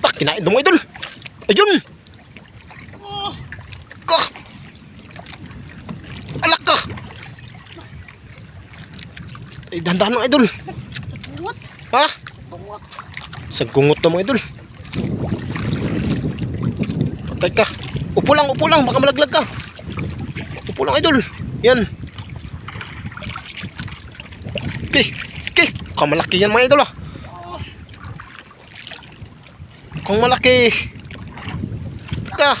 Tak, kinain mo idol. Ayun. Ka. Alak ka. Ay, dandan mo idol. Bungot. Ha? Bungot. Sagkungot na mga idol. Patay ka. Upo lang, upo lang. Baka malaglag ka. Upo lang idol. Yan. Okay. Okay. Mukhang malaki yan mga idol ah. Mukhang malaki. Ka.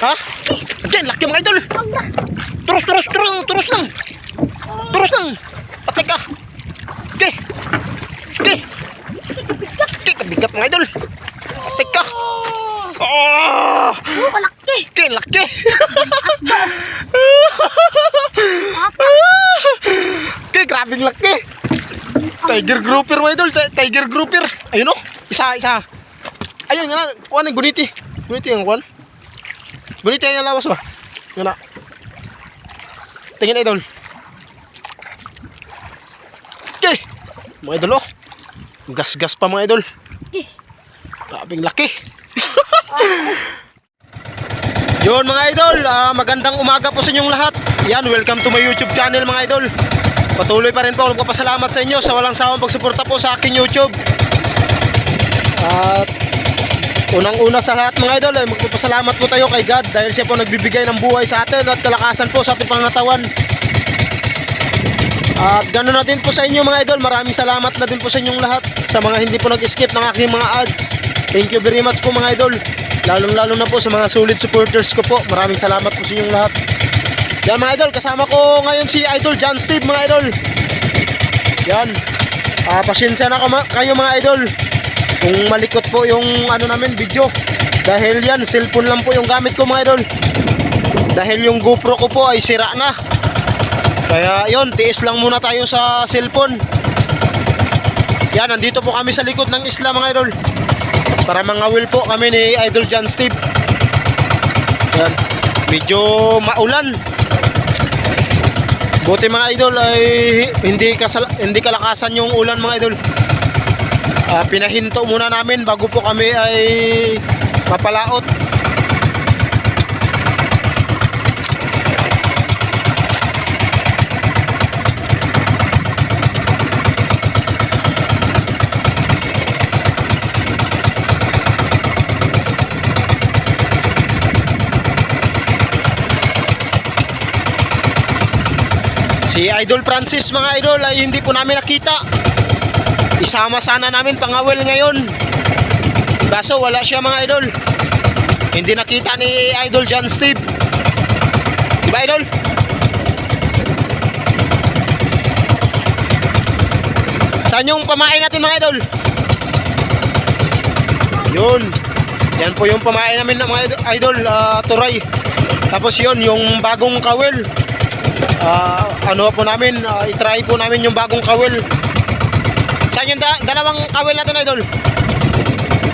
Ha? Diyan, laki mga idol. Turus, turus, turus, turus lang. Turus lang. Patay ka. Okay. Okay. Okay, kabigat mga idol. Patay ka. Oh! Oh, malaki. Okay, laki. okay, grabing laki. Tiger grouper mga idol. Ti- Tiger grouper. Ayun o. Isa, isa. Ayun, yun na. Kuhan yung guniti. Guniti yung kuhan. Guniti yung lawas ba? Yun na. Tingin idol. Okay. Mga idol oh. Gas-gas pa mga idol. Grabing laki. Yun mga idol, ah, magandang umaga po sa inyong lahat. Yan, welcome to my YouTube channel mga idol. Patuloy pa rin po magpapasalamat sa inyo sa walang sawang pagsuporta po sa aking YouTube. At unang-una sa lahat mga idol, ay magpapasalamat po tayo kay God dahil siya po nagbibigay ng buhay sa atin at kalakasan po sa ating pangatawan. At ganoon na din po sa inyo mga idol, maraming salamat na din po sa inyong lahat sa mga hindi po nag-skip ng aking mga ads. Thank you very much po mga idol. Lalong lalo na po sa mga solid supporters ko po. Maraming salamat po sa inyong lahat. Yan mga idol, kasama ko ngayon si Idol John Steve mga idol. Yan. Ah, pasensya na kayo mga idol. Kung malikot po yung ano namin video. Dahil yan, cellphone lang po yung gamit ko mga idol. Dahil yung GoPro ko po ay sira na. Kaya yon tiis lang muna tayo sa cellphone. Yan, nandito po kami sa likod ng isla mga idol. Para mangawil po kami ni Idol John Steve. Yan. Medyo maulan. Buti mga idol ay hindi kasal hindi kalakasan yung ulan mga idol. Ah, pinahinto muna namin bago po kami ay mapalaot. Si Idol Francis mga idol ay hindi po namin nakita. Isama sana namin pangawil ngayon. Kaso wala siya mga idol. Hindi nakita ni Idol John Steve. Diba idol? Saan yung pamain natin mga idol? Yun. Yan po yung pamain namin ng mga idol, ah, turay. Tapos yun, yung bagong kawil. Ah, ano po namin, ah, i-try po namin yung bagong kawil. Saan yung da- dalawang kawil natin, idol?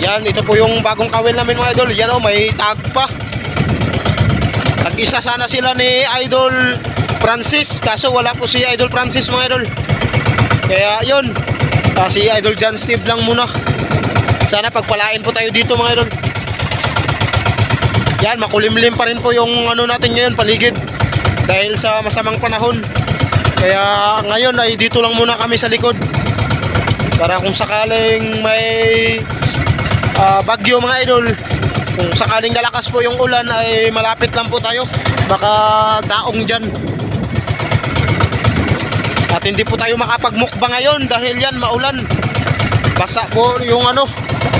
Yan, ito po yung bagong kawil namin mga idol. Yan oh, may tag pa. Tag-isa sana sila ni Idol Francis, kaso wala po si Idol Francis mga idol. Kaya yun, ah, si Idol John Steve lang muna. Sana pagpalain po tayo dito mga idol. Yan, makulimlim pa rin po yung ano natin ngayon, paligid dahil sa masamang panahon. Kaya ngayon ay dito lang muna kami sa likod. Para kung sakaling may ah, bagyo mga idol, kung sakaling lalakas po yung ulan ay malapit lang po tayo. Baka daong dyan. At hindi po tayo makapagmukbang ngayon dahil yan maulan. Basa po yung ano,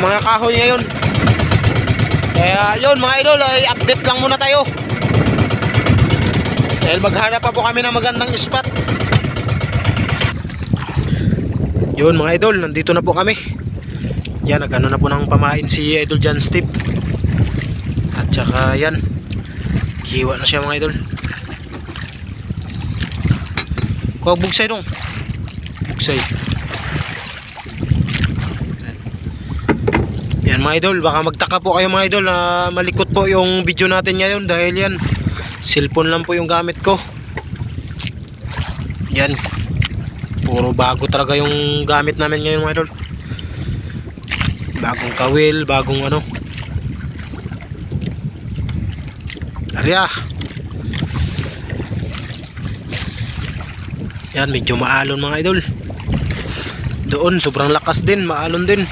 mga kahoy ngayon. Kaya yun mga idol ay update lang muna tayo. Dahil maghanap pa po kami ng magandang spot. Yun mga idol, nandito na po kami. Yan, nagano na po ng pamain si Idol John Steve. At saka yan, hiwa na siya mga idol. Kuha bugsay dong. Bugsay. Yan mga idol, baka magtaka po kayo mga idol na malikot po yung video natin ngayon dahil yan, cellphone lang po yung gamit ko. Yan. Puro bago talaga yung gamit namin ngayon mga idol. Bagong kawil, bagong ano. Arya. Yan, medyo maalon mga idol. Doon, sobrang lakas din, maalon din.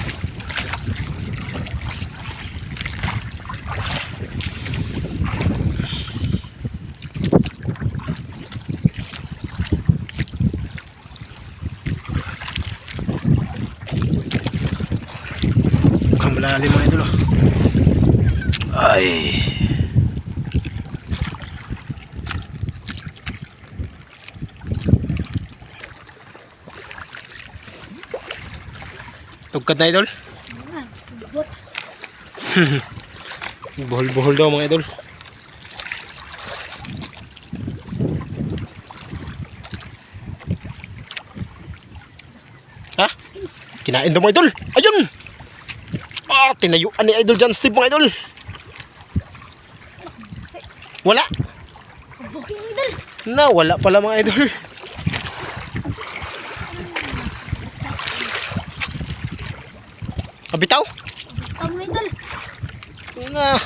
Kamalalim mga idol. Ay. Tugkad na idol. Ayan, Sugot. Buhol-buhol daw mga idol. Ha? Kinain daw mga idol. Ayun! Ah, tinayuan ni Idol John Steve mga idol. Wala. Na, wala pala mga idol. Kabitaw? Tama idol. Na.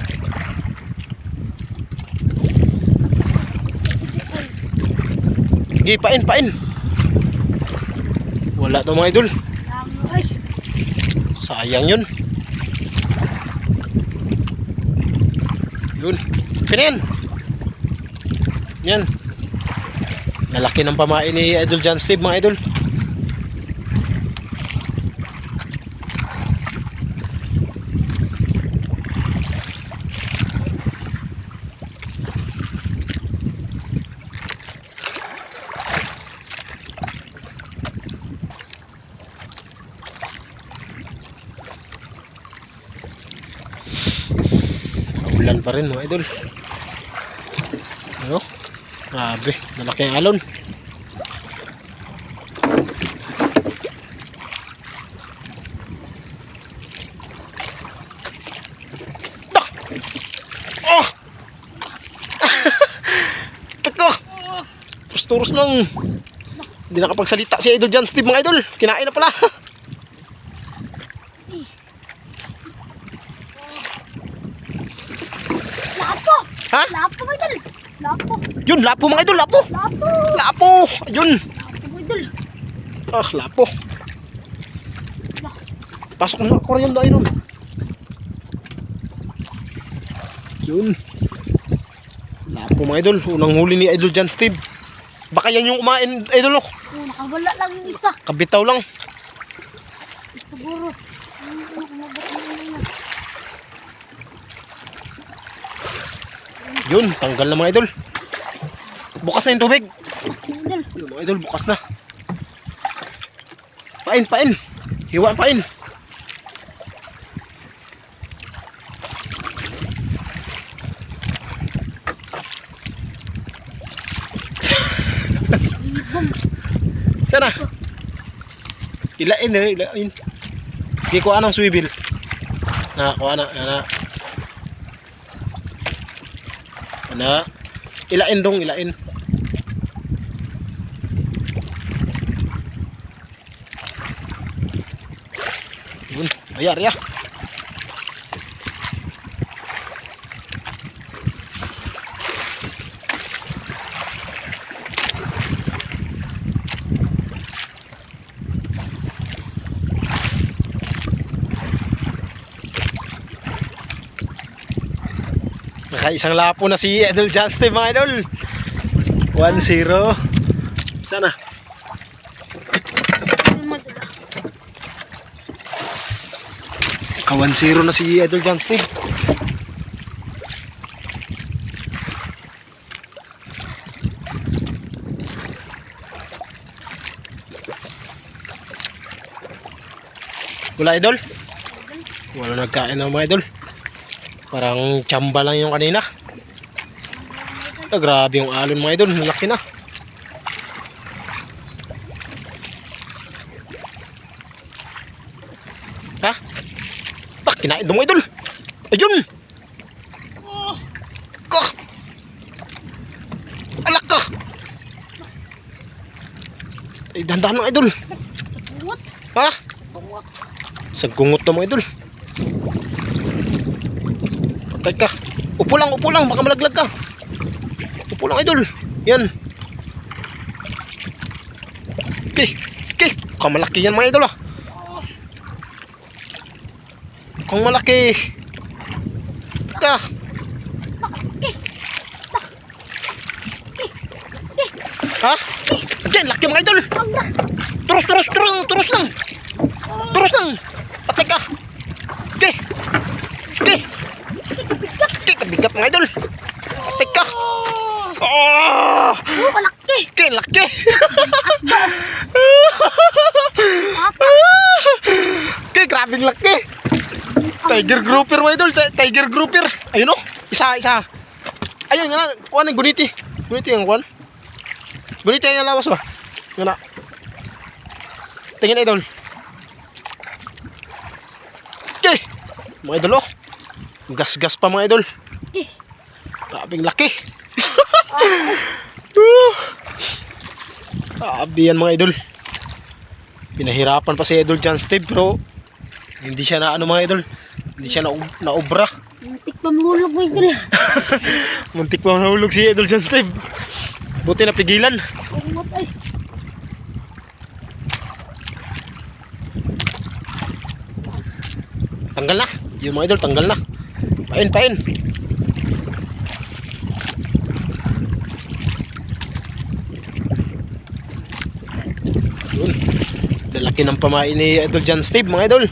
Sige, pain, pain. Wala to mga idol. Sayang yun. Yun. Pina yan. Yan. Nalaki ng pamain ni Idol John Steve mga idol. Ulan pa rin mga idol. Ano? Grabe, malaki ang alon. Oh! Tako! Pusturos nang hindi nakapagsalita si Idol John Steve mga idol. Kinain na pala. Lapo. ha? Lapo idol. Lapo. Yun, lapo mga idol, lapo. Lapo. Lapo! Ayun! Lapo idol. Ah, lapo. Pasok na sa aquarium na idol. Yun. Lapo mga idol. Unang huli ni Idol John Steve. Baka yan yung umain, idol. Oh. Nakawala lang yung isa. Kabitaw lang. Siguro. Yun. Yun, tanggal na mga idol. Bukas na yung tubig. Idol. Yun, mga idol, bukas na. Pain, pain. Hiwaan pain. Sana. Ilain eh, ilain. Di ko anong swivel. Na, kuha na, na. Ana. Ilain dong, ilain. Yun, aya, aya. Nakaisang lapo na si Idol Justin mga idol. 1-0. Sana. Ano madala? Ka 1-0 na si Idol Justin. Wala idol? Wala nagkain ng mga idol. Parang tsamba lang yung kanina. Ah, grabe yung alon mga idol. Laki na. Ha? Tak, kinain mga idol. Ayun! Ka! Alak ka! Eh, dahan-dahan mga idol. Ha? Bungot. Sa gungot na mga idol. Patay ka. Upo lang, upo lang. Baka malaglag ka. Upo lang idol. Yan. Okay. Okay. Mukhang malaki yan mga idol ah. Mukhang malaki. Ka. Ha? Again, laki mga idol. Terus, terus, terus, terus lang. Terus lang. Patay ka. Okay. Okay. Okay, kabigat mga idol. Patay ka. Oh! Oh, kalaki. Okay, laki. Ata. Okay, grabing laki. Tiger grouper mga idol. Ti- Tiger grouper. Ayun o. Isa, isa. Ayun, yun na. Kuha ng guniti. Guniti yung kuhan. Guniti yung lawas ba? Yun na. Tingin idol. Okay. Mga idol oh. Gas-gas pa mga idol. Grabing laki. Grabe yan mga idol. Pinahirapan pa si Idol John Steve pero hindi siya na ano mga idol. Hindi siya na, naobra. Muntik pa mahulog mo idol. Muntik pa nahulog si Idol John Steve. Buti na pigilan. Tanggal na. Yung mga idol, tanggal na. Pain, pain. Yun. Lalaki ng pamain ni Idol John Steve, mga idol.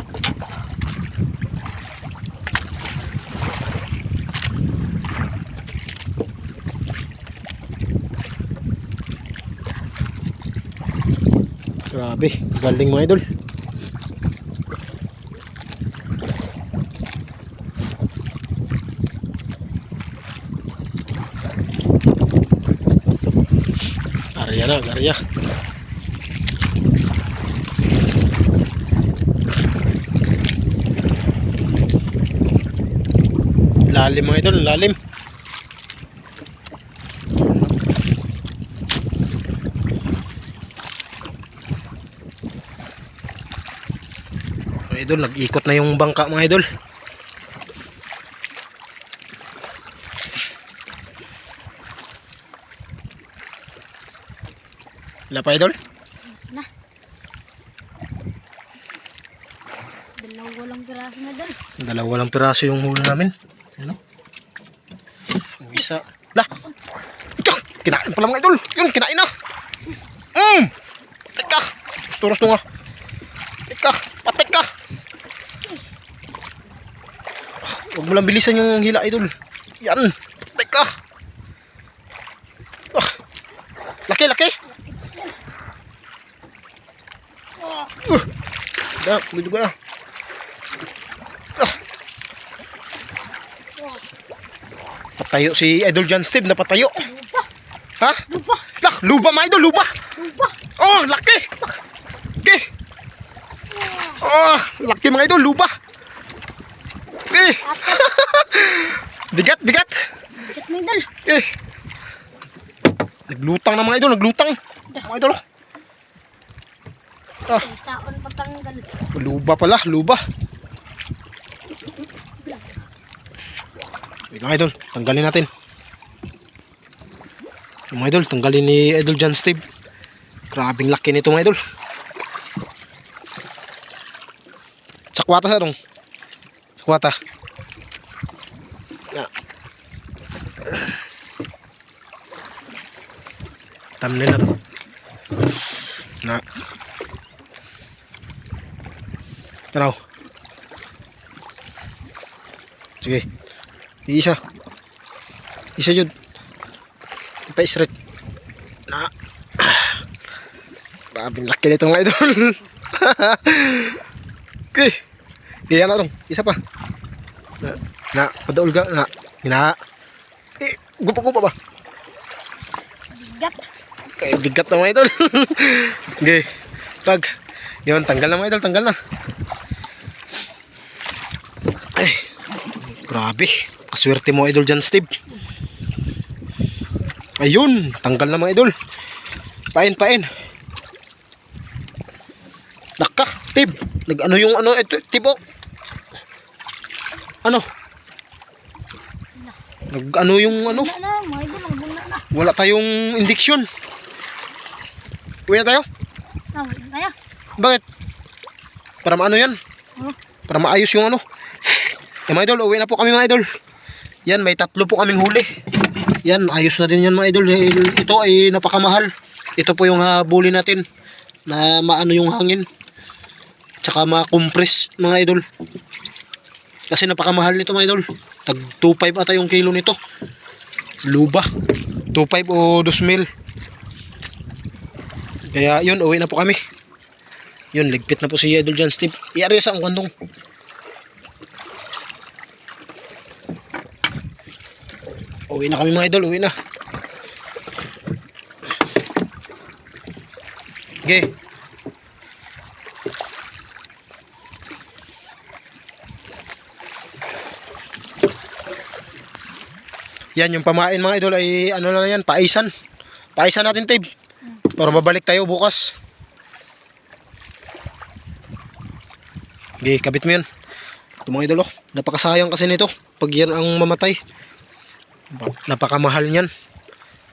Grabe, galing mga idol. Arya na, Arya. Lalim mga idol, lalim. Mga idol, nag-ikot na yung bangka mga idol. Wala pa idol? Na. Dalawa lang piraso na dal. Dalawa lang piraso yung huli namin. Ano? Yung isa. Lah! Ika! Kinain pala mga idol! Yun, kinain na! Mmm! Patik ka! Gusto-gusto nga. Patik ka! Patik ka! Huwag mo lang bilisan yung hila idol. Yan! Patik ka! Ah! Laki, laki! Uh! Da, ka na. Patayo si Idol John Steve na patayo. Lupa. Ha? Lupa. Lah, luba mga idol, luba. Lupa. Oh, laki. Laki. Oh, laki mga idol, luba. Eh. bigat, bigat. Mo idol? Eh. Naglutang na mga idol, naglutang. Mga idol. oh. Ah, Isaon patanggal. luba pala, luba. Wait lang idol, tanggalin natin. Yung mga idol, tanggalin ni Idol John Steve. Grabing laki nito mga idol. Sakwata sa dong. Sakwata. Ya. Thumbnail na to. Na. Taraw. Sige. Isa. Isa jud. Pa straight. Na. Grabing laki nito mga idol. okay. Kaya na dong. Isa pa. Na. Na. Padaul ka. Na. Hina. Eh. Gupa-gupa ba? Bigat. Kaya bigat na mga idol. okay. Pag. Yun. Tanggal na mga idol. Tanggal na. Ay. Grabe. Kaswerte mo idol dyan Steve. Ayun. Tanggal na mga idol. Pain, pain. Naka, tib. Nag ano yung ano ito, tib oh. Ano? Nag ano yung ano? Wala tayong indiksyon. Uwi na tayo? Na, wala tayo. Bakit? Para maano yan? Oh, Para maayos yung ano. Eh mga idol, uwi na po kami mga idol. Yan, may tatlo po kaming huli. Yan, ayos na din yan mga idol. Eh, Ito ay napakamahal. Ito po yung habulin natin. Na maano yung hangin. Tsaka ma-compress mga idol. Kasi napakamahal nito mga idol. Tag 2.5 ata yung kilo nito. Luba. 2.5 o 2 Kaya yun, uwi na po kami. Yun, ligpit na po si Idol John Steve. Iari ang kandong. Uwi na kami mga idol, uwi na. Okay. Yan yung pamain mga idol ay ano na yan, paisan. Paisan natin, Tib. Para mabalik tayo bukas. Okay, kabit mo yan. Ito mga idol, oh. napakasayang kasi nito. Pag yan ang mamatay. Napakamahal niyan.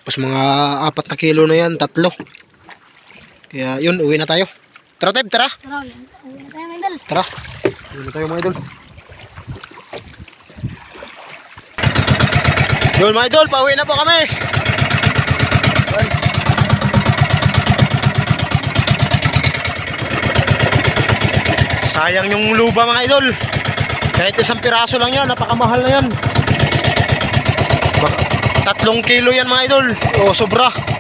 Tapos mga apat na kilo na yan, tatlo. Kaya yun, uwi na tayo. Tara, Teb, tara. tara, uwi na tayo, mga idol. Tara. Uwi na tayo mga idol. Yun mga idol, pauwi na po kami. Sayang yung luba mga idol. Kahit isang piraso lang yan, napakamahal na yan. Tatlong kilo yan mga idol. O sobra.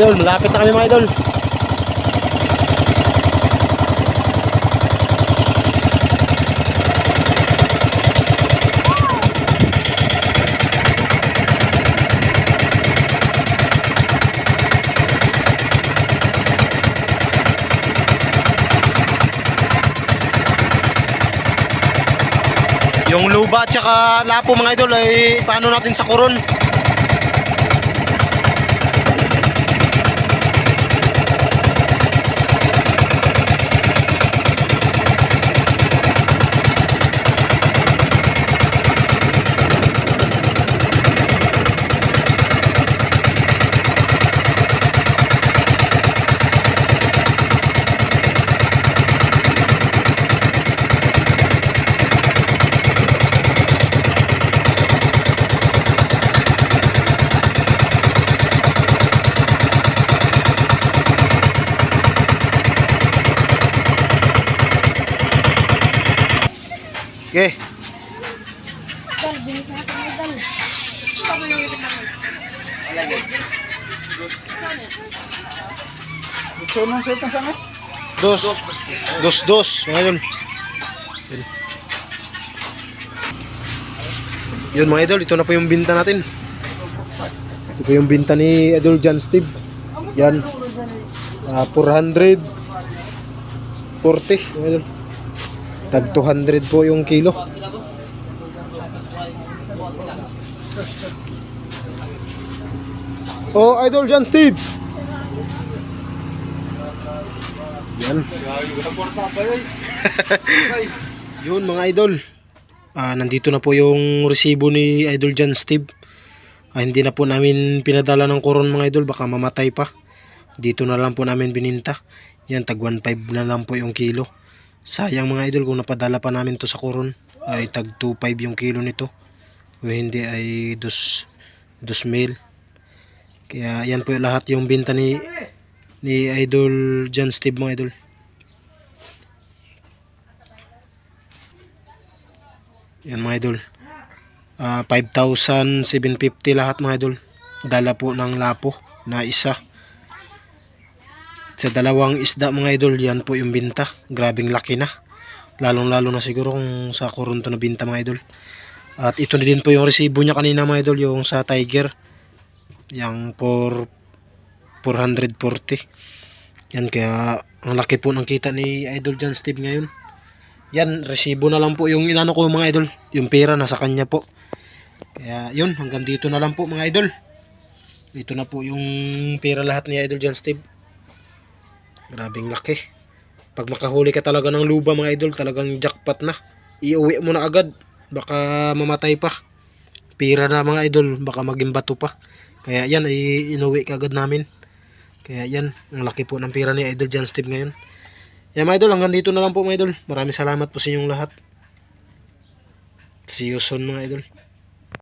Idol, malapit na kami mga idol. Yung luba at saka lapo mga idol ay paano natin sa kuron? Dos. Dos, dos. Mga. Yun. Yun mga idol, ito na po yung binta natin. Ito po yung binta ni Idol John Steve. Yan. Ah, 400 40 mga idol. Tag 200 po yung kilo. Oh, Idol John Steve. Yan. Yun mga idol. Ah, nandito na po yung resibo ni Idol John Steve. Ah, hindi na po namin pinadala ng koron mga idol. Baka mamatay pa. Dito na lang po namin bininta. Yan, tag 1.5 na lang po yung kilo. Sayang mga idol kung napadala pa namin to sa koron. Ay tag 2.5 yung kilo nito. O hindi ay dos, dos mil. Kaya yan po lahat yung binta ni ni Idol John Steve mga idol. Yan mga idol. Ah, 5,750 lahat mga idol. Dala po ng lapo na isa. Sa dalawang isda mga idol, yan po yung binta. Grabing laki na. Lalong lalo na siguro kung sa koronto na binta mga idol. At ito na din po yung resibo niya kanina mga idol, yung sa Tiger. Yang for 440. Yan kaya ang laki po ng kita ni Idol John Steve ngayon. Yan, resibo na lang po yung inano ko mga idol. Yung pera nasa kanya po. Kaya yun, hanggang dito na lang po mga idol. Ito na po yung pera lahat ni Idol John Steve. Grabing laki. Pag makahuli ka talaga ng luba mga idol, talagang jackpot na. Iuwi mo na agad. Baka mamatay pa. Pira na mga idol, baka maging bato pa. Kaya yan ay inuwi kagad namin. Kaya yan, ang laki po ng pira ni Idol John Steve ngayon. Yan mga idol, hanggang dito na lang po mga idol. Maraming salamat po sa inyong lahat. See you soon mga idol.